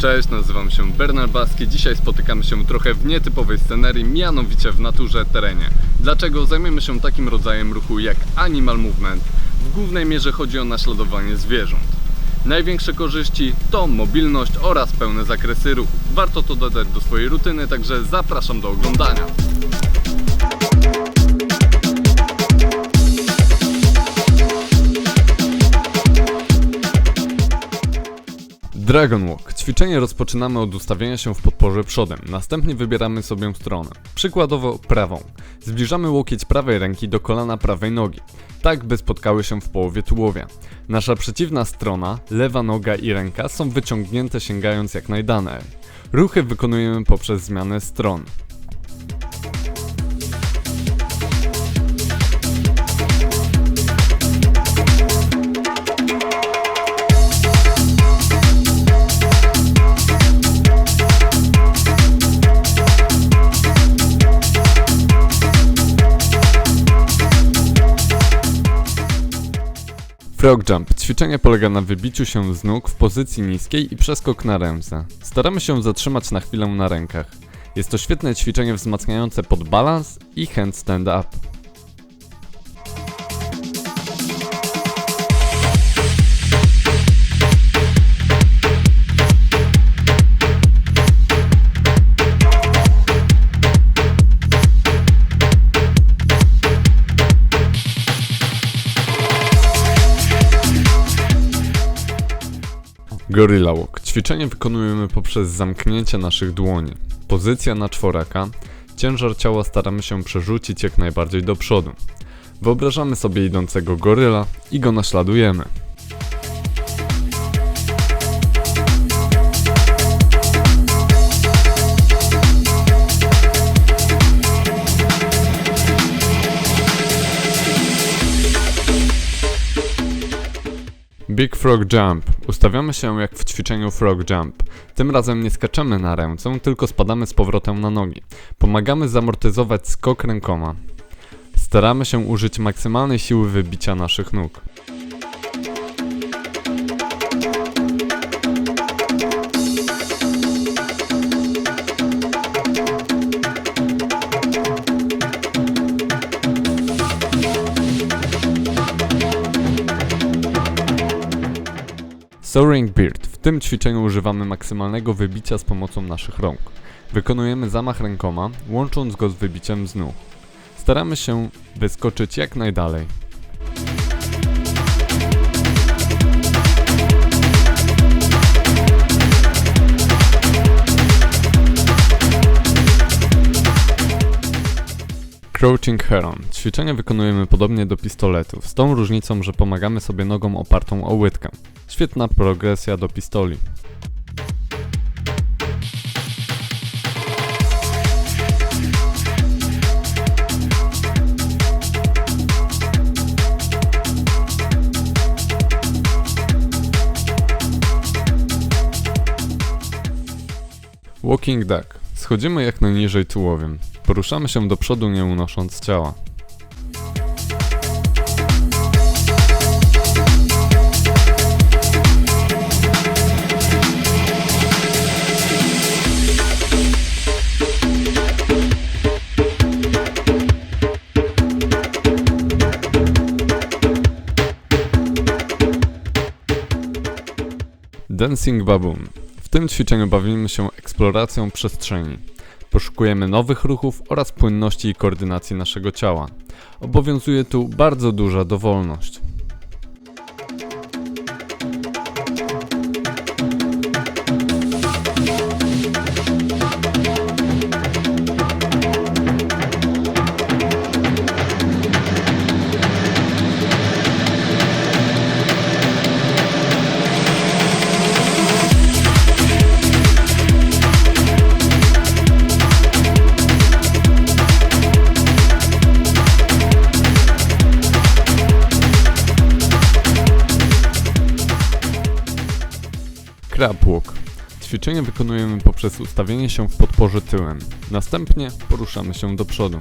Cześć, nazywam się Bernard Baski. Dzisiaj spotykamy się trochę w nietypowej scenerii, mianowicie w naturze, terenie. Dlaczego zajmiemy się takim rodzajem ruchu jak animal movement? W głównej mierze chodzi o naśladowanie zwierząt. Największe korzyści to mobilność oraz pełne zakresy ruchu. Warto to dodać do swojej rutyny, także zapraszam do oglądania. Dragon Walk. Ćwiczenie rozpoczynamy od ustawienia się w podporze przodem. Następnie wybieramy sobie stronę. Przykładowo prawą. Zbliżamy łokieć prawej ręki do kolana prawej nogi. Tak, by spotkały się w połowie tułowia. Nasza przeciwna strona, lewa noga i ręka są wyciągnięte sięgając jak najdalej. Ruchy wykonujemy poprzez zmianę stron. Frog Jump. Ćwiczenie polega na wybiciu się z nóg w pozycji niskiej i przeskok na ręce. Staramy się zatrzymać na chwilę na rękach. Jest to świetne ćwiczenie wzmacniające podbalans i handstand up. Gorilla Walk. Ćwiczenie wykonujemy poprzez zamknięcie naszych dłoni. Pozycja na czworaka. Ciężar ciała staramy się przerzucić jak najbardziej do przodu. Wyobrażamy sobie idącego goryla i go naśladujemy. Big Frog Jump. Ustawiamy się jak w ćwiczeniu Frog Jump. Tym razem nie skaczemy na ręce, tylko spadamy z powrotem na nogi. Pomagamy zamortyzować skok rękoma. Staramy się użyć maksymalnej siły wybicia naszych nóg. Soaring Beard. W tym ćwiczeniu używamy maksymalnego wybicia z pomocą naszych rąk. Wykonujemy zamach rękoma, łącząc go z wybiciem z nóg. Staramy się wyskoczyć jak najdalej. Crouching Heron. Ćwiczenie wykonujemy podobnie do pistoletów, z tą różnicą, że pomagamy sobie nogą opartą o łydkę. Świetna progresja do pistoli. Walking Duck. Schodzimy jak najniżej tułowiem. Poruszamy się do przodu nie unosząc ciała. Dancing Baboon. W tym ćwiczeniu bawimy się eksploracją przestrzeni. Poszukujemy nowych ruchów oraz płynności i koordynacji naszego ciała. Obowiązuje tu bardzo duża dowolność. Crab Walk. Ćwiczenie wykonujemy poprzez ustawienie się w podporze tyłem. Następnie poruszamy się do przodu.